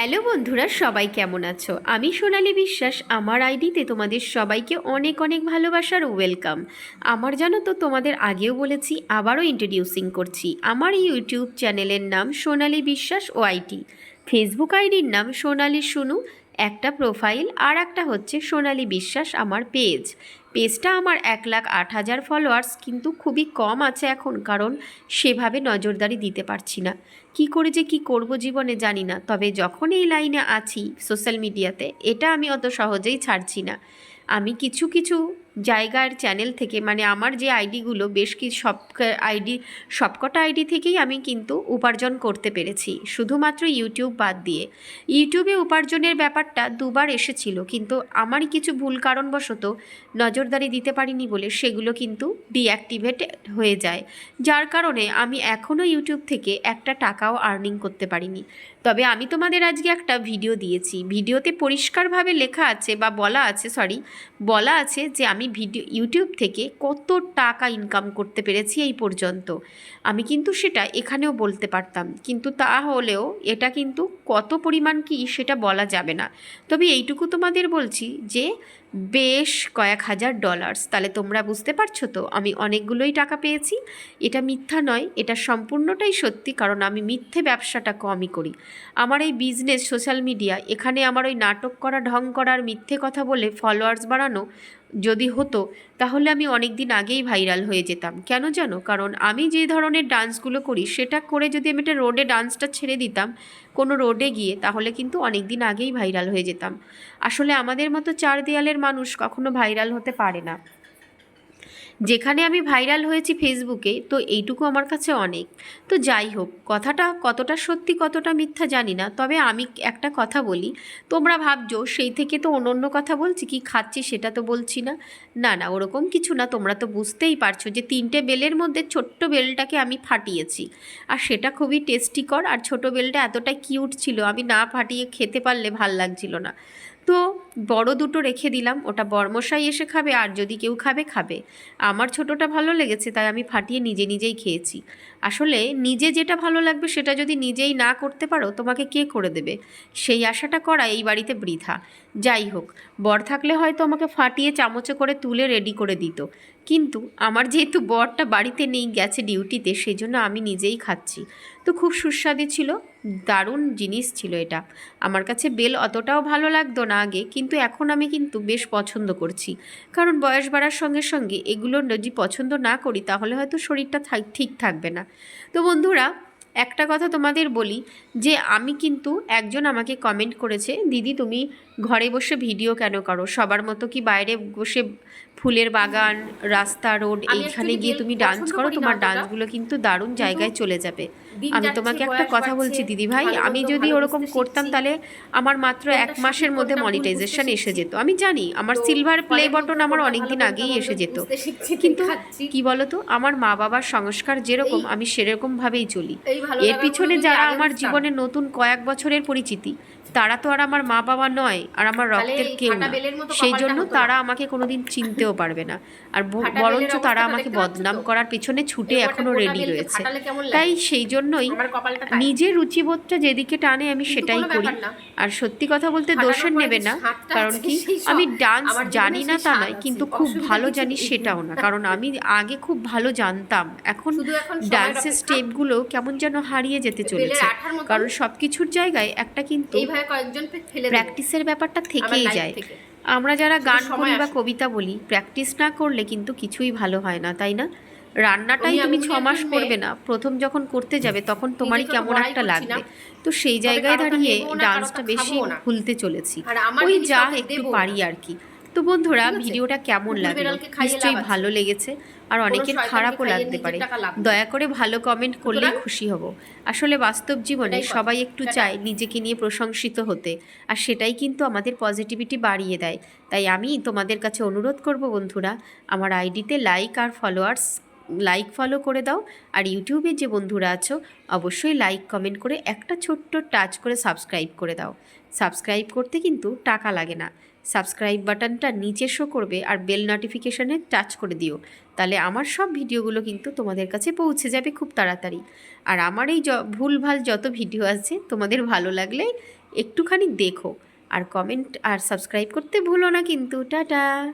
Hello বন্ধুরা, সবাই কেমন আছো? আমি সোনালি বিশ্বাস, আমার আইডিতে তোমাদের সবাইকে অনেক অনেক ভালোবাসার ওয়েলকাম। আমার জানো তো, তোমাদের আগেও বলেছি, আবারও ইন্ট্রোডিউসিং করছি। আমার এই ইউটিউব চ্যানেলের নাম সোনালি বিশ্বাস ও আইটি ফেসবুক আইডির নাম সোনালি শুনু একটা প্রোফাইল আর একটা হচ্ছে সোনালি বিশ্বাস আমার পেজ পেজটা আমার এক লাখ আট হাজার ফলোয়ার্স কিন্তু খুবই কম আছে এখন, কারণ সেভাবে নজরদারি দিতে পারছি না। কি করে যে কি করব জীবনে জানি না, তবে যখন এই লাইনে আছি সোশ্যাল মিডিয়াতে এটা আমি অত সহজেই ছাড়ছি না। আমি কিছু কিছু জায়গার চ্যানেল থেকে মানে আমার যে আইডিগুলো বেশ কিছু সব আইডি সবকটা আইডি থেকেই আমি কিন্তু উপার্জন করতে পেরেছি। শুধুমাত্র ইউটিউব বাদ দিয়ে। ইউটিউবে উপার্জনের ব্যাপারটা দুবার এসেছিল, কিন্তু আমারই কিছু ভুল কারণবশত নজরদারি দিতে পারিনি বলে সেগুলো কিন্তু ডিঅ্যাক্টিভেট হয়ে যায়। যার কারণে আমি এখনও ইউটিউব থেকে একটা টাকাও আর্নিং করতে পারিনি। তবে আমি তোমাদের আজকে একটা ভিডিও দিয়েছি। ভিডিওতে পরিষ্কারভাবে লেখা আছে বা বলা আছে সরি বলা আছে যে আমি ভিডিও ইউটিউব থেকে কত টাকা ইনকাম করতে পেরেছি এই পর্যন্ত। আমি কিন্তু সেটা এখানেও বলতে পারতাম। কিন্তু তা হলেও এটা কিন্তু কত পরিমাণ কি সেটা বলা যাবে না। তবে এইটুকু তোমাদের বলছি যে বেশ কয়েক হাজার ডলার্স তাহলে তোমরা বুঝতে পারছ তো? আমি অনেকগুলোই টাকা পেয়েছি। এটা মিথ্যা নয়, এটা সম্পূর্ণটাই সত্যি, কারণ আমি মিথ্যে ব্যবসাটা কমই করি। আমার এই বিজনেস সোশ্যাল মিডিয়া এখানে আমার ওই নাটক করা, ঢং করার মিথ্যে কথা বলে ফলোয়ার্স বাড়ানো যদি হতো, তাহলে আমি অনেক দিন আগেই ভাইরাল হয়ে যেতাম। কেন জানো? কারণ আমি যে ধরনের ডান্সগুলো করি, সেটা করে যদি আমি একটা রোডে ডান্সটা ছেড়ে দিতাম, কোনো রোডে গিয়ে, তাহলে কিন্তু অনেক দিন আগেই ভাইরাল হয়ে যেতাম। আসলে আমাদের মতো চার দেয়ালের মানুষ কখনো ভাইরাল হতে পারে না। যেখানে আমি ভাইরাল হয়েছি ফেসবুকে, তো এইটুকু আমার কাছে অনেক। তো যাই হোক, কথাটা কতটা সত্যি, কতটা মিথ্যা জানি না। তবে আমি একটা কথা বলি, তোমরা ভাবছ সেই থেকে তো অন্য কথা বলছি, কি খাচ্ছি সেটা তো বলছি না। না না, ওরকম কিছু না, তোমরা তো বুঝতেই পারছ যে তিনটে বেলের মধ্যে ছোট্ট বেলটাকে আমি ফাটিয়েছি। আর সেটা খুবই টেস্টিকর আর ছোট বেলটা এতটাই কিউট ছিল, আমি না ফাটিয়ে খেতে পারলে ভালো লাগছিল না। তো বড় দুটো রেখে দিলাম, ওটা বর্মশাই এসে খাবে আর যদি কেউ খাবে খাবে। আমার ছোটটা ভালো লেগেছে, তাই আমি ফাটিয়ে নিজে নিজেই খেয়েছি। আসলে নিজে যেটা ভালো লাগবে, সেটা যদি নিজেই না করতে পারো, তোমাকে কে করে দেবে? সেই আশাটা করা এই বাড়িতে বৃথা। যাই হোক, বর থাকলে হয়তো আমাকে ফাটিয়ে চামচে করে তুলে রেডি করে দিত। কিন্তু আমার যেহেতু বরটা বাড়িতে নেই, গেছে ডিউটিতে সেই জন্য আমি নিজেই খাচ্ছি। তো খুব সুস্বাদু ছিল, দারুণ জিনিস ছিল এটা। আমার কাছে বেল অতটাও ভালো লাগতো না আগে, কিন্তু এখন আমি কিন্তু বেশ পছন্দ করছি। কারণ বয়স বাড়ার সঙ্গে সঙ্গে এগুলো যদি পছন্দ না করি, তাহলে হয়তো শরীরটা ঠিক থাকবে না। তো বন্ধুরা একটা কথা তোমাদের বলি যে আমি কিন্তু একজন আমাকে কমেন্ট করেছে দিদি তুমি ঘরে বসে ভিডিও কেন করো? সবার মতো কি বাইরে বসে ফুলের বাগান রাস্তা রোড এইখানে গিয়ে তুমি ডান্স করো? তোমার ডান্সগুলো কিন্তু দারুণ জায়গায় চলে যাবে। আমি তোমাকে একটা কথা বলছি দিদি ভাই আমি যদি ওরকম করতাম তাহলে আমার মাত্র এক মাসের মধ্যে মনিটাইজেশন এসে যেত। আমি জানি আমার সিলভার প্লে বটন আমার অনেক দিন আগেই এসে যেত। কিন্তু। কি বলতো? আমার মা বাবার সংস্কার যেরকম আমি সেরকম ভাবেই চলি ভালো এর পিছনে যারা আমার জীবনে নতুন কয়েক বছরের পরিচিতি তারা তো আর আমার মা বাবা নয় আর আমার রক্তের কেউ না। সেই জন্য তারা আমাকে কোনোদিন চিনতেও পারবে না। আর বরঞ্চ তারা আমাকে বদনাম করার পিছনে ছুটে এখনও রেডি রয়েছে? তাই সেই জন্যই। নিজের রুচিবোধটা যেদিকে টানে আমি সেটাই করি। আর সত্যি কথা বলতে দোষের নেবে না কারণ কি? আমি ডান্স জানি না তা নয় কিন্তু খুব ভালো জানি সেটাও না। কারণ আমি আগে খুব ভালো জানতাম। এখন ডান্সের স্টেপগুলো কেমন যেন হারিয়ে যেতে চলেছে। কারণ সব কিছুর জায়গায় একটা কিন্তু। প্র্যাকটিসের ব্যাপারটা থেকেই যায়। আমরা যারা গান করি বা কবিতা বলি প্র্যাকটিস না করলে কিন্তু কিছুই ভালো হয় না তাই না? রান্নাটাই আমি তুমি ছ মাস করবে না। প্রথম যখন করতে যাবে তখন তোমারই কেমন একটা লাগবে। তো সেই জায়গায় দাঁড়িয়ে ডান্সটা বেশি ভুলতে চলেছি। ওই যা একটু পারি আর কি। তো বন্ধুরা ভিডিওটা কেমন লাগল? নিশ্চয়ই ভালো লেগেছে। আর অনেকের খারাপও লাগতে পারে। দয়া করে ভালো কমেন্ট করলে খুশি হব। আসলে বাস্তব জীবনে সবাই একটু চায় নিজেকে নিয়ে প্রশংসিত হতে। আর সেটাই কিন্তু আমাদের পজিটিভিটি বাড়িয়ে দেয়। তাই আমি তোমাদের কাছে অনুরোধ করব বন্ধুরা আমার আইডিতে লাইক আর ফলোয়ার্স লাইক ফলো করে দাও। আর ইউটিউবে যে বন্ধুরা আছো, অবশ্যই লাইক কমেন্ট করে একটা ছোট্ট টাচ করে সাবস্ক্রাইব করে দাও। সাবস্ক্রাইব করতে কিন্তু টাকা লাগে না। সাবস্ক্রাইব বাটনটা নিচে শো করবে আর বেল নোটিফিকেশানে টাচ করে দিও। তাহলে আমার সব ভিডিওগুলো কিন্তু তোমাদের কাছে পৌঁছে যাবে খুব তাড়াতাড়ি। আর আমার এই ভুলভাল যত ভিডিও আছে, তোমাদের ভালো লাগলে একটুখানি দেখো। আর কমেন্ট আর সাবস্ক্রাইব করতে ভুলো না কিন্তু। টাটা!